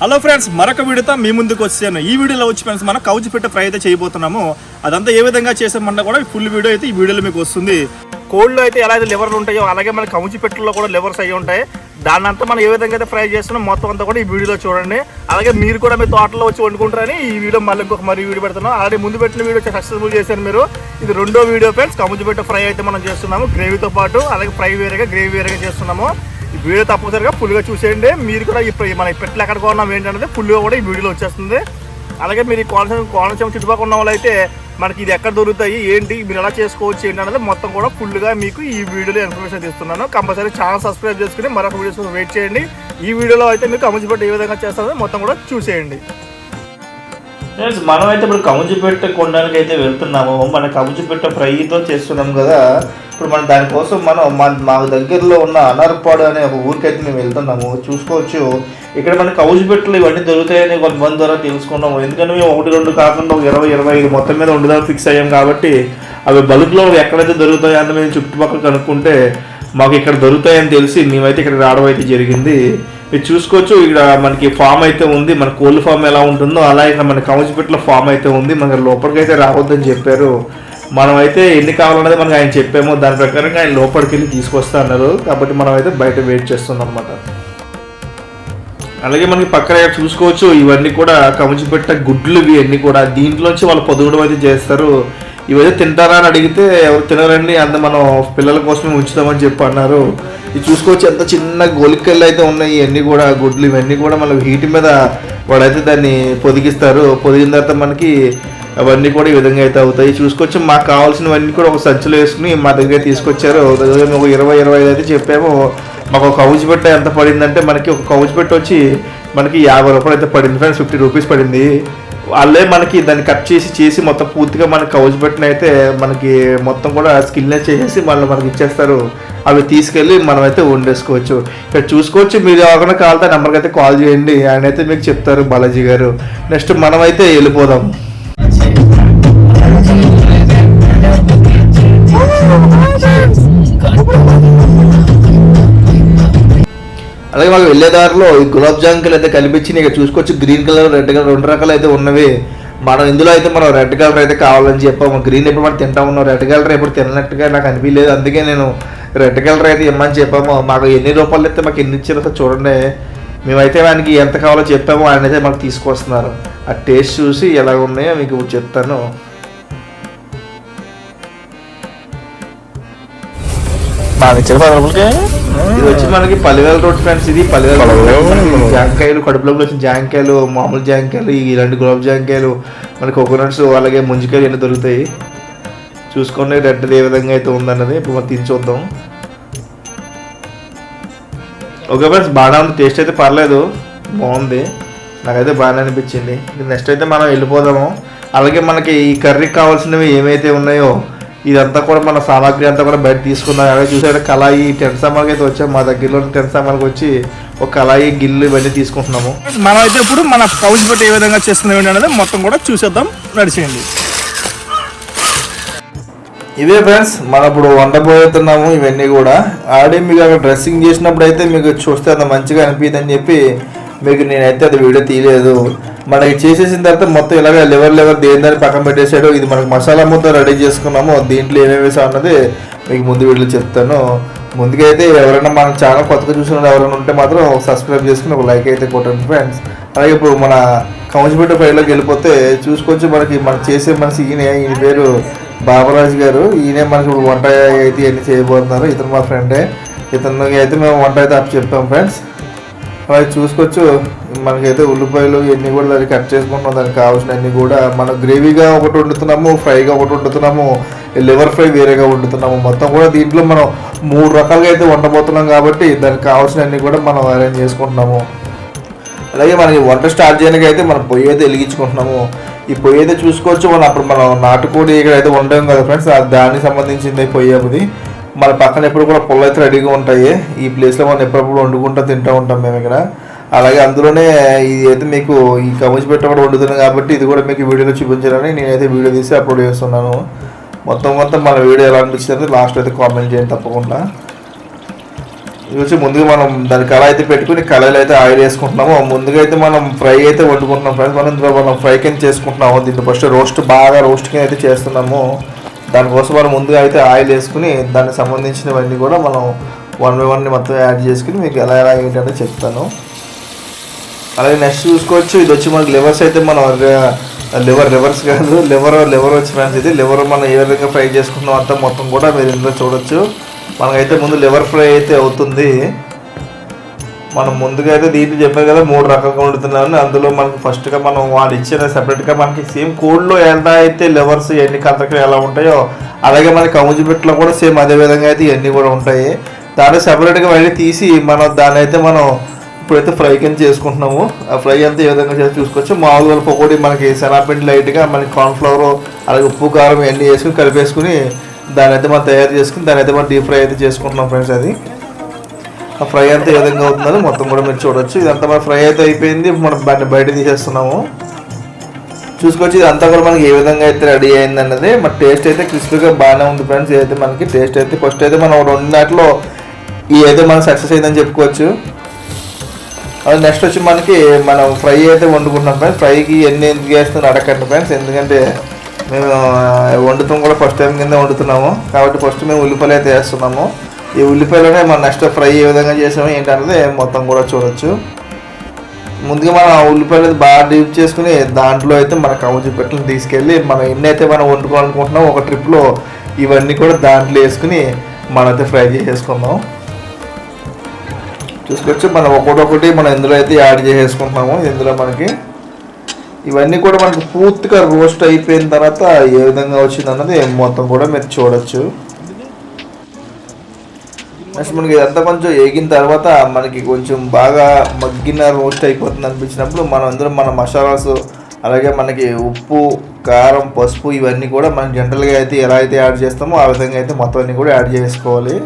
Hello friends మరొక వీడియోతో మీ ముందుకు వచ్చాను ఈ వీడియోలో వచ్చి ఫ్రెండ్స్ మనం కౌజ్ పెట్టే ఫ్రై అయితే చేయబోతున్నాము. అదంతా ఏ విధంగా చేసామన్నా కూడా ఫుల్ వీడియో అయితే ఈ వీడియోలో మీకు వస్తుంది. కోళ్ళు అయితే ఎలా అయితే లివర్లు ఉంటాయో అలాగే మన కౌచి పెట్టెల్లో కూడా లివర్స్ అయ్యి ఉంటాయి. దాన్ని అంతా మనం ఏ విధంగా అయితే ఫ్రై చేస్తున్నాం మొత్తం అంతా కూడా ఈ వీడియోలో చూడండి. అలాగే మీరు కూడా మీ తోటలో వచ్చి వండుకుంటారని ఈ వీడియో మళ్ళీ ఇంకొక మరి వీడియో పెడుతున్నాం ఆల్రెడీ ముందు పెట్టిన వీడియో సక్సెస్ఫుల్ చేశారు మీరు. ఇది రెండో వీడియో ఫ్రెండ్స్ కముచి పెట్టే ఫ్రై అయితే మనం చేస్తున్నాము. గ్రేవీతో పాటు అలాగే ఫ్రై వేరేగా గ్రేవీ వేరేగా చేస్తున్నాము. వీడియో తప్పనిసరిగా ఫుల్గా చూసేయండి. మీరు కూడా ఇప్పుడు మన పెట్టలు ఎక్కడ కొన్నాం ఏంటంటే ఫుల్గా కూడా ఈ వీడియోలో వచ్చేస్తుంది. అలాగే మీరు ఈ కోనసీమ కోనసీమ చుట్టుపక్కల ఉన్న వాళ్ళైతే మనకి ఇది ఎక్కడ దొరుకుతాయి ఏంటి మీరు ఎలా చేసుకోవచ్చు ఏంటి అనేది మొత్తం కూడా ఫుల్గా మీకు ఈ వీడియోలో ఇన్ఫర్మేషన్ ఇస్తున్నాను కంపల్సరీ ఛానల్ సబ్స్క్రైబ్ చేసుకుని మరొక వీడియోస్ కోసం వెయిట్ చేయండి. ఈ వీడియోలో అయితే మీకు అమర్చిపెట్టి ఏ విధంగా చేస్తారో మొత్తం కూడా చూసేయండి. మనమైతే మనం అయితే ఇప్పుడు కముజిపెట్ట కొనడానికి అయితే వెళ్తున్నాము. మన కముజిపెట్ట ఫ్రైతో చేస్తున్నాం కదా. ఇప్పుడు మనం దానికోసం మనం మన మా దగ్గరలో ఉన్న అనార్పాడు అనే ఒక ఊరికైతే మేము వెళ్తున్నాము. చూసుకోవచ్చు. ఇక్కడ మన కౌజుపెట్టలు ఇవన్నీ దొరుకుతాయని కొంతమంది ద్వారా తెలుసుకున్నాము. ఎందుకంటే మేము ఒకటి రెండు కాకుండా ఒక ఇరవై ఇరవై ఐదు మొత్తం మీద ఉండదా ఫిక్స్ అయ్యాం కాబట్టి అవి బల్క్లో ఎక్కడైతే దొరుకుతాయో అని మేము చుట్టుపక్కల కనుక్కుంటే మాకు ఇక్కడ దొరుకుతాయని తెలిసి మేమైతే ఇక్కడ రావడం అయితే జరిగింది. మీరు చూసుకోవచ్చు ఇక్కడ మనకి ఫామ్ అయితే ఉంది మన కోళ్ళు ఫామ్ ఎలా ఉంటుందో అలా ఇక్కడ మన కౌజిపెట్ల ఫామ్ అయితే ఉంది మనకి లోపలికి అయితే రావద్దని చెప్పారు. మనం అయితే ఎన్ని కావాలన్నది మనకి ఆయన చెప్పాము దాని ప్రకారంగా ఆయన లోపలికి వెళ్ళి తీసుకొస్తా అన్నారు కాబట్టి మనం అయితే బయట వెయిట్ చేస్తున్నాం అన్నమాట. అలాగే మనకి పక్కన చూసుకోవచ్చు ఇవన్నీ కూడా కమచిపెట్ట గుడ్లు ఇవి అన్నీ కూడా దీంట్లోంచి వాళ్ళు పొదుగుడు అయితే చేస్తారు. ఇవైతే తింటారా అని అడిగితే ఎవరు తినరండి అంత మనం పిల్లల కోసమే ఉంచుతామని చెప్పి అన్నారు. ఇది చూసుకోవచ్చు. ఎంత చిన్న గోలికలు అయితే ఉన్నాయి. ఇవన్నీ కూడా గుడ్లు. ఇవన్నీ కూడా మనం హీట్ మీద వాడైతే దాన్ని పొదిగిస్తారు. పొదిగిన తర్వాత మనకి అవన్నీ కూడా ఈ విధంగా అయితే అవుతాయి. చూసుకోవచ్చు. మాకు కావాల్సినవన్నీ కూడా ఒక సంచిలో వేసుకుని మా దగ్గర తీసుకొచ్చారు. దగ్గర ఒక ఇరవై ఇరవై ఐదు అయితే చెప్పాము. మాకు ఒక కౌచ్ పెట్ట ఎంత పడిందంటే మనకి ఒక కౌచ్ పెట్ట వచ్చి మనకి యాభై రూపాయలు అయితే పడింది ఫ్రెండ్స్ ఫిఫ్టీ రూపీస్ పడింది. వాళ్ళే మనకి దాన్ని కట్ చేసి చేసి మొత్తం పూర్తిగా మనకి కౌచ్ పెట్టిన అయితే మనకి మొత్తం కూడా స్కిల్నే చేసేసి వాళ్ళు మనకి ఇచ్చేస్తారు. అవి తీసుకెళ్ళి మనమైతే వండేసుకోవచ్చు. ఇక్కడ చూసుకోవచ్చు మీరు ఎవరైనా కావాలంటే నెంబర్కి అయితే కాల్ చేయండి. ఆయన అయితే మీకు చెప్తారు బాలాజీ గారు. నెక్స్ట్ మనమైతే వెళ్ళిపోదాం. అలాగే మాకు వెళ్ళే దారిలో ఈ గులాబ్ జాంకులు అయితే కనిపించినాయి. ఇక చూసుకోవచ్చు గ్రీన్ కలర్ రెడ్ కలర్ రెండు రకాలు అయితే ఉన్నవి. మనం ఇందులో అయితే మనం రెడ్ కలర్ అయితే కావాలని చెప్పాము. గ్రీన్ ఎప్పుడు మనం తింటా ఉన్నాం రెడ్ కలర్ ఎప్పుడు తిన్నట్టుగా నాకు అనిపించలేదు. అందుకే నేను రెడ్ కలర్ అయితే ఇమ్మని చెప్పాము. మాకు ఎన్ని రూపాయలు అయితే మాకు ఎన్ని ఇచ్చారో చూడండి. మేమైతే ఆయనకి ఎంత కావాలో చెప్పామో. ఆయన అయితే మాకు తీసుకొస్తున్నారు. ఆ టేస్ట్ చూసి ఎలా ఉన్నాయో మీకు చెప్తాను. ఇది వచ్చి మనకి పలివేల రోడ్ ఫ్రెండ్స్ ఇది. పలివేల మనకి జాంకాయలు కడుపులోకి వచ్చిన జాంకాయలు మామూలు జాంకాయలు ఈ ఇలాంటి గులాబ్ జాంకాయలు మన కోకోనట్స్ అలాగే ముంజికాయలు అన్నీ దొరుకుతాయి? చూసుకోండి రెడ్ ఏ విధంగా అయితే ఉందన్నది ఇప్పుడు మనం తిని చూద్దాం. ఓకే ఫ్రెండ్స్ బాగానే ఉంది. టేస్ట్ అయితే పర్లేదు. బాగుంది. నాకైతే బాగానే అనిపించింది. నెక్స్ట్ అయితే మనం వెళ్ళిపోదాము. అలాగే మనకి ఈ కర్రీకి కావాల్సినవి ఏమైతే ఉన్నాయో ఇదంతా కూడా మన సామాగ్రి అంతా కూడా బయట తీసుకుందాం. అలాగే చూసాడు కళాయి టెంట్ సామాన్కి అయితే వచ్చాం మా దగ్గరలో టెంట్ సామాన్కి వచ్చి ఒక కళాయి గిల్లు ఇవన్నీ తీసుకుంటున్నాము. మనం అయితే ఇప్పుడు మన కౌచి బట్టి ఏ విధంగా చేస్తున్నాం అనేది మొత్తం కూడా చూసేద్దాం. నడిచేయండి ఇవే ఫ్రెండ్స్ మనం ఇప్పుడు వండబోతున్నాము ఇవన్నీ కూడా. ఆల్రెడీ మీకు అక్కడ డ్రెస్సింగ్ చేసినప్పుడు అయితే మీకు చూస్తే అంత మంచిగా అనిపించదు అని చెప్పి మీకు నేనైతే అది వీడియో తీయలేదు. మనకి చేసేసిన తర్వాత మొత్తం ఇలాగ లెవర్ లెవర్ దేని పక్కన పెట్టేసాడు ఇది మనకి మసాలా మొత్తం రెడీ చేసుకున్నాము దీంట్లో ఏమేమి వేసాం అన్నది మీకు ముందు వీడియోలో చెప్తాను. ముందుగా అయితే ఎవరైనా మన ఛానల్ కొత్తగా చూసిన ఎవరైనా ఉంటే మాత్రం సబ్స్క్రైబ్ చేసుకుని ఒక లైక్ అయితే కొట్టండి ఫ్రెండ్స్ అలాగే ఇప్పుడు మన కౌన్సిపేట ఫైల్లోకి వెళ్ళిపోతే చూసుకోవచ్చు మనకి మనం చేసే మన సీన్ ఈయన పేరు బాబరాజు గారు ఈయనే మనకి ఇప్పుడు వంట అయితే ఇవన్నీ చేయబోతున్నారు ఇతను మా ఫ్రెండే. ఇతనికి అయితే మేము వంట అయితే అప్పు చెప్పాం ఫ్రెండ్స్. అలాగే చూసుకోవచ్చు. మనకైతే ఉల్లిపాయలు ఇవన్నీ కూడా దాన్ని కట్ చేసుకుంటున్నాం. దానికి కావాల్సినవన్నీ కూడా మనం గ్రేవీగా ఒకటి వండుతున్నాము ఫ్రైగా ఒకటి వండుతున్నాము లివర్ ఫ్రై వేరేగా వండుతున్నాము. మొత్తం కూడా దీంట్లో మనం మూడు రకాలుగా అయితే వండబోతున్నాం కాబట్టి దానికి కావాల్సినవన్నీ కూడా మనం అరేంజ్ చేసుకుంటున్నాము. అలాగే మనకి వంట స్టార్ట్ చేయడానికి అయితే మనం పొయ్యి అయితే వెలిగించుకుంటున్నాము. ఈ పొయ్యి అయితే చూసుకోవచ్చు. మనం అప్పుడు మనం నాటుకోడి ఇక్కడ అయితే ఉండడం కదా ఫ్రెండ్స్. దానికి సంబంధించింది పొయ్యి అది మన పక్కన ఎప్పుడు కూడా పొల్ల అయితే రెడీగా ఉంటాయి. ఈ ప్లేస్లో మనం ఎప్పుడప్పుడు వండుకుంటూ తింటూ ఉంటాం మేము ఇక్కడ. అలాగే అందులోనే ఇది అయితే మీకు ఈ కమిచి పెట్ట కూడా వండుతున్నాం కాబట్టి ఇది కూడా మీకు వీడియోలో చూపించాలని నేనైతే వీడియో తీసి అప్లోడ్ చేస్తున్నాను. మొత్తం మొత్తం మన వీడియో ఎలా అనిపించింది లాస్ట్ అయితే కామెంట్ చేయండి తప్పకుండా. వచ్చి ముందుగా మనం దాని కళ అయితే పెట్టుకుని కళాయిలు అయితే ఆయిల్ వేసుకుంటున్నాము. ముందుగా అయితే మనం ఫ్రై అయితే వండుకుంటున్నాం ఫ్రెండ్స్ మనం ఇందులో మనం ఫ్రై కింద చేసుకుంటున్నాము. దీన్ని ఫస్ట్ రోస్ట్ బాగా రోస్ట్ కింద అయితే చేస్తున్నాము. దానికోసం మనం ముందుగా అయితే ఆయిల్ వేసుకుని దానికి సంబంధించినవన్నీ కూడా మనం వన్ బై వన్ మొత్తం యాడ్ చేసుకుని మీకు ఎలా ఎలా ఏంటంటే చెప్తాను. అలాగే నెక్స్ట్ చూసుకోవచ్చు. ఇది వచ్చి మనకి లివర్స్ అయితే మనం లివర్ లివర్స్ కాదు. లివర్ లివర్ వచ్చి ఫ్రెండ్స్ ఇది లివర్ మనం ఏ విధంగా ఫ్రై చేసుకున్నాం అంతా మొత్తం కూడా మీరు ఇందులో చూడొచ్చు. మనకైతే ముందు లివర్ ఫ్రై అయితే అవుతుంది. మనం ముందుగా అయితే దీంట్లో చెప్పారు కదా మూడు రకాలుగా వండుతున్నామని అందులో మనకి ఫస్ట్గా మనం వాళ్ళు ఇచ్చిన సెపరేట్గా మనకి సేమ్ కోడ్లో ఎలా అయితే లివర్స్ ఎన్ని కంతకలు ఎలా ఉంటాయో అలాగే మనకి కముజుబెట్లో కూడా సేమ్ అదే విధంగా అయితే ఇవన్నీ కూడా ఉంటాయి. దాన్ని సెపరేట్గా మళ్ళీ తీసి మనం దాన్ని అయితే మనం ఇప్పుడైతే ఫ్రై కింద చేసుకుంటున్నాము. ఆ ఫ్రై అంతా ఏ విధంగా చేసి చూసుకోవచ్చు. మామూలుగా పకోడీ మనకి శనగపిండి లైట్గా మనకి కార్న్ఫ్లవర్ అలాగే ఉప్పు కారం ఇవన్నీ వేసుకుని కలిపేసుకుని దాని అయితే మనం తయారు చేసుకుని దాని అయితే మనం డీప్ ఫ్రై అయితే చేసుకుంటున్నాం ఫ్రెండ్స్ అది. ఆ ఫ్రై అంతా ఏ విధంగా అవుతుందో మొత్తం కూడా మీరు చూడొచ్చు. ఇదంతా మన ఫ్రై అయితే అయిపోయింది. మనం దాన్ని బయట తీసేస్తున్నాము. చూసుకోవచ్చు ఇదంతా కూడా మనకి ఏ విధంగా అయితే రెడీ అయింది అన్నది. మన టేస్ట్ అయితే క్రిస్పీగా బాగానే ఉంది ఫ్రెండ్స్ ఏదైతే మనకి టేస్ట్ అయితే ఫస్ట్ అయితే మనం రెండు నాటిలో ఈ అయితే మనం సక్సెస్ అయిందని చెప్పుకోవచ్చు. అది నెక్స్ట్ వచ్చి మనకి మనం ఫ్రై అయితే వండుకుంటున్నాం ఫ్రెండ్స్ ఫ్రైకి ఎన్ని ఎందుకు వేస్తున్నారు అడగండి ఫ్రెండ్స్ ఎందుకంటే మేము వండుతాం కూడా ఫస్ట్ టైం కింద వండుతున్నాము. కాబట్టి ఫస్ట్ మేము ఉల్లిపాయలు అయితే వేస్తున్నాము. ఈ ఉల్లిపాయలనే మన నెక్స్ట్ ఫ్రై ఏ విధంగా చేసాము ఏంటనేది మొత్తం కూడా చూడొచ్చు. ముందుగా మనం ఆ ఉల్లిపాయలు అయితే బాగా డీప్ చేసుకుని దాంట్లో అయితే మన కవచి పెట్టలు తీసుకెళ్ళి మనం ఎన్ని అయితే మనం వండుకోవాలనుకుంటున్నామో ఒక ట్రిప్లో ఇవన్నీ కూడా దాంట్లో వేసుకుని మనమైతే ఫ్రై చేసేసుకుందాం. చూసుకోవచ్చు మనం ఒకటొకటి మనం ఇందులో అయితే యాడ్ చేసేసుకుంటున్నాము. ఇందులో మనకి ఇవన్నీ కూడా మనకి పూర్తిగా రోస్ట్ అయిపోయిన తర్వాత ఏ విధంగా వచ్చింది అన్నది మొత్తం కూడా మీరు చూడొచ్చు. నెక్స్ట్ మనకి ఇదంతా కొంచెం ఏగిన తర్వాత మనకి కొంచెం బాగా మగ్గిన రోస్ట్ అయిపోతుంది అనిపించినప్పుడు మనం అందరం మన మసాలాస్ అలాగే మనకి ఉప్పు కారం పసుపు ఇవన్నీ కూడా మనం జనరల్గా అయితే ఎలా అయితే యాడ్ చేస్తామో ఆ విధంగా అయితే మొత్తం అన్ని కూడా యాడ్ చేసుకోవాలి.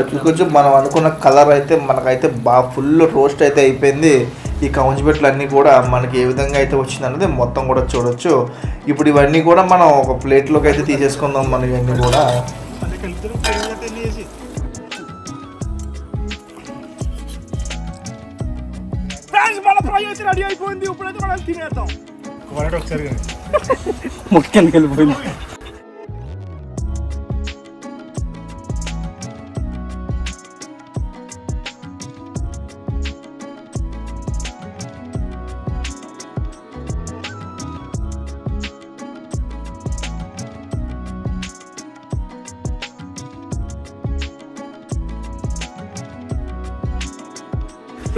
ఇప్పుడు చూసుకోవచ్చు మనం అనుకున్న కలర్ అయితే మనకైతే బాగా ఫుల్ రోస్ట్ అయితే అయిపోయింది. ఈ కౌంచిపెట్లు అన్నీ కూడా మనకి ఏ విధంగా అయితే వచ్చింది అన్నది మొత్తం కూడా చూడొచ్చు. ఇప్పుడు ఇవన్నీ కూడా మనం ఒక ప్లేట్లోకి అయితే తీసేసుకుందాం మనం ఇవన్నీ కూడా. రెడీ అయిపోయింది. ఇప్పుడైతే మనం తినేద్దాం. ముఖ్యానికి వెళ్ళిపోయింది?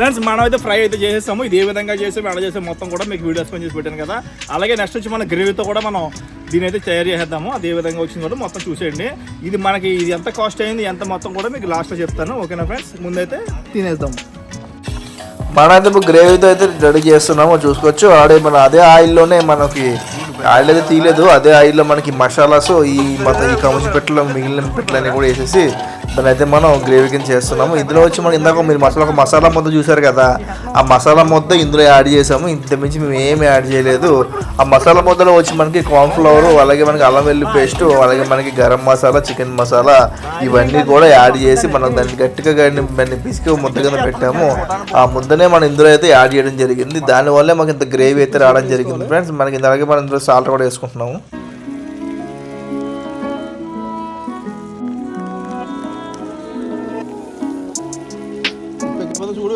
ఫ్రెండ్స్ మనం అయితే ఫ్రై అయితే చేసేసాము. ఇది ఏ విధంగా చేసాము ఎలా చేసాము మొత్తం కూడా మీకు వీడియోస్ పని చేసి పెట్టాను కదా. అలాగే నెక్స్ట్ వచ్చి మన గ్రేవీతో కూడా మనం దీని అయితే తయారు చేసేద్దాము. అది ఏ విధంగా వచ్చింది కూడా మొత్తం చూసేయండి. ఇది మనకి ఇది ఎంత కాస్ట్ అయింది ఎంత మొత్తం కూడా మీకు లాస్ట్లో చెప్తాను. ఓకేనా ఫ్రెండ్స్? ముందైతే తినేద్దాం. మనమైతే ఇప్పుడు గ్రేవీతో అయితే రెడీ చేస్తున్నాము చూసుకోవచ్చు. ఆడే మన అదే ఆయిల్లోనే మనకి ఆయిల్ అయితే తీయలేదు. అదే ఆయిల్లో మనకి మసాలాస్ ఈ మత ఈ కముచి పెట్టలు మిగిలిన పెట్టలన్నీ కూడా వేసేసి దాన్ని అయితే మనం గ్రేవీ కింద చేస్తున్నాము. ఇందులో వచ్చి మనం ఇందాక మీరు మసాలా ఒక మసాలా ముద్ద చూసారు కదా ఆ మసాలా ముద్ద ఇందులో యాడ్ చేసాము. ఇంత మించి మేము ఏమి యాడ్ చేయలేదు. ఆ మసాలా ముద్దలో వచ్చి మనకి కార్న్ఫ్లవర్ అలాగే మనకి అల్లం వెల్లి పేస్ట్ అలాగే మనకి గరం మసాలా చికెన్ మసాలా ఇవన్నీ కూడా యాడ్ చేసి మనం దాన్ని గట్టిగా దాన్ని పిసికి ముద్ద కింద పెట్టాము. ఆ ముద్దనే మనం ఇందులో అయితే యాడ్ చేయడం జరిగింది. దానివల్లే మాకు ఇంత గ్రేవీ అయితే రావడం జరిగింది. ఫ్రెండ్స్ మనకి అలాగే మనం ఇందులో సాల్ట్ కూడా వేసుకుంటున్నాము చూడు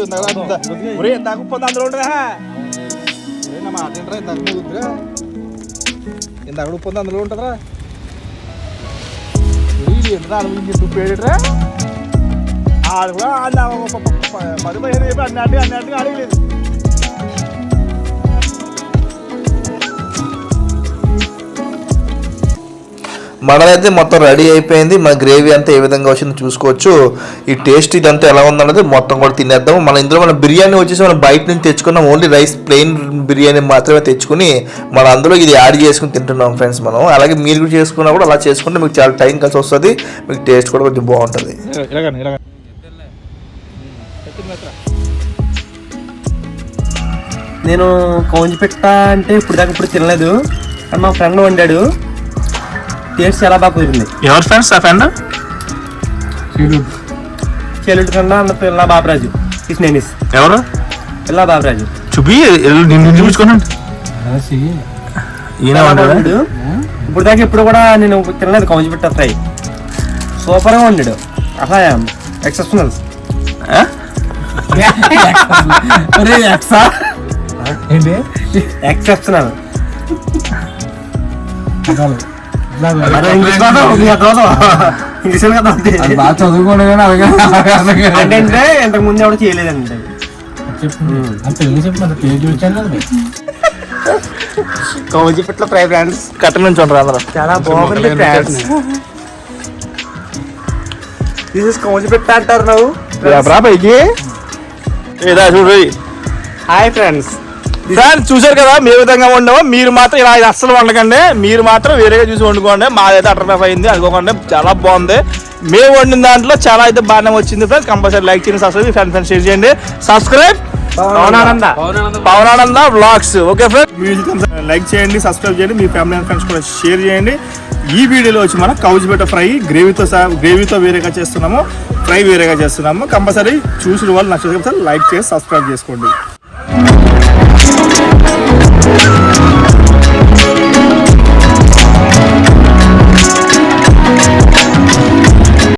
ఎంత పొంది అందులో ఉంటుందా మాట అందులో ఉంటుందిరా ఎంత అనుభవించి పేడరా ఆడు కూడా పది పదిహేను చెప్పి అన్నట్టు అన్నట్టుగా అడగలేదు మనదైతే మొత్తం రెడీ అయిపోయింది. మన గ్రేవీ అంతా ఏ విధంగా వచ్చిందో చూసుకోవచ్చు. ఈ టేస్ట్ ఇదంతా ఎలా ఉందన్నది మొత్తం కూడా తినేద్దాం మన ఇందులో మన బిర్యానీ వచ్చేసి మనం బయట నుంచి తెచ్చుకున్నాం. ఓన్లీ రైస్ ప్లెయిన్ బిర్యానీ మాత్రమే తెచ్చుకుని మన అందులో ఇది యాడ్ చేసుకుని తింటున్నాం ఫ్రెండ్స్ మనం. అలాగే మీరు కూడా చేసుకున్నా కూడా అలా చేసుకుంటే మీకు చాలా టైం కలిసి వస్తుంది. మీకు టేస్ట్ కూడా కొంచెం బాగుంటుంది. నేను కౌంచి పెట్ట అంటే ఇప్పుడు దాకా ఇప్పుడు తినలేదు. మా ఫ్రెండ్ వండాడు. టేస్ట్ చాలా బాగా కుదిరింది ఎవరు ఫ్రెండ్స్ ఆ ఫ్రెండ్? చెల్లుడి. ఫ్రెండ్ అన్న పిల్ల బాబరాజు. కృష్ణేనిస్ ఎవరు? పిల్ల బాబరాజు? చూపి నిన్ను చూపించుకోనండి ఈయన. ఇప్పుడు దాకా ఇప్పుడు కూడా నేను తినలేదు కౌంచి పెట్ట ఫ్రై. సూపర్గా వండాడు అసలు ఎక్సెప్షనల్? ఎక్సెప్షనల్ ఇంగ్లీష్ కదా బాగా చదువుకోండి కానీ అలాగే అంటే ఇంతకు ముందు ఎవరు చేయలేదండి అంత ఏం చెప్పిన పేరు చూపించాను కౌంచి పెట్ట ఫ్రై ఫ్రెండ్స్ కట్ట నుంచి ఉండరు అందరూ చాలా బాగుంది ఫ్రెండ్స్ దిస్ ఇస్ కౌంచి పెట్ట అంటారు నువ్వు రా పైకి ఏదా చూడు హాయ్ ఫ్రెండ్స్ ఫ్రెండ్స్ చూశారు కదా మీ విధంగా వండామో మీరు మాత్రం ఇలా అస్సలు వండకండి. మీరు మాత్రం వేరేగా చూసి వండుకోండి. మాదైతే అటర్ పేపర్ అయింది అనుకోకండి చాలా బాగుంది. మేము వండిన దాంట్లో చాలా అయితే బాగానే వచ్చింది ఫ్రెండ్స్. కంపల్సరీ లైక్ చేయండి సబ్స్క్రైబ్ ఫ్రెండ్ ఫ్రెండ్స్ షేర్ చేయండి. Subscribe Pavanananda. Pavanananda blogs okay friend music like చేయండి సబ్స్క్రైబ్ చేయండి మీ ఫ్యామిలీ అండ్ ఫ్రెండ్స్ కూడా షేర్ చేయండి. ఈ వీడియోలో వచ్చి మనం కౌజిబెట్ట ఫ్రై గ్రేవీతో గ్రేవీతో వేరేగా చేస్తున్నాము ఫ్రై వేరేగా చేస్తున్నాము. కంపల్సరీ చూసిన వాళ్ళు నచ్చకపోతే లైక్ చేసి సబ్స్క్రైబ్ చేసుకోండి.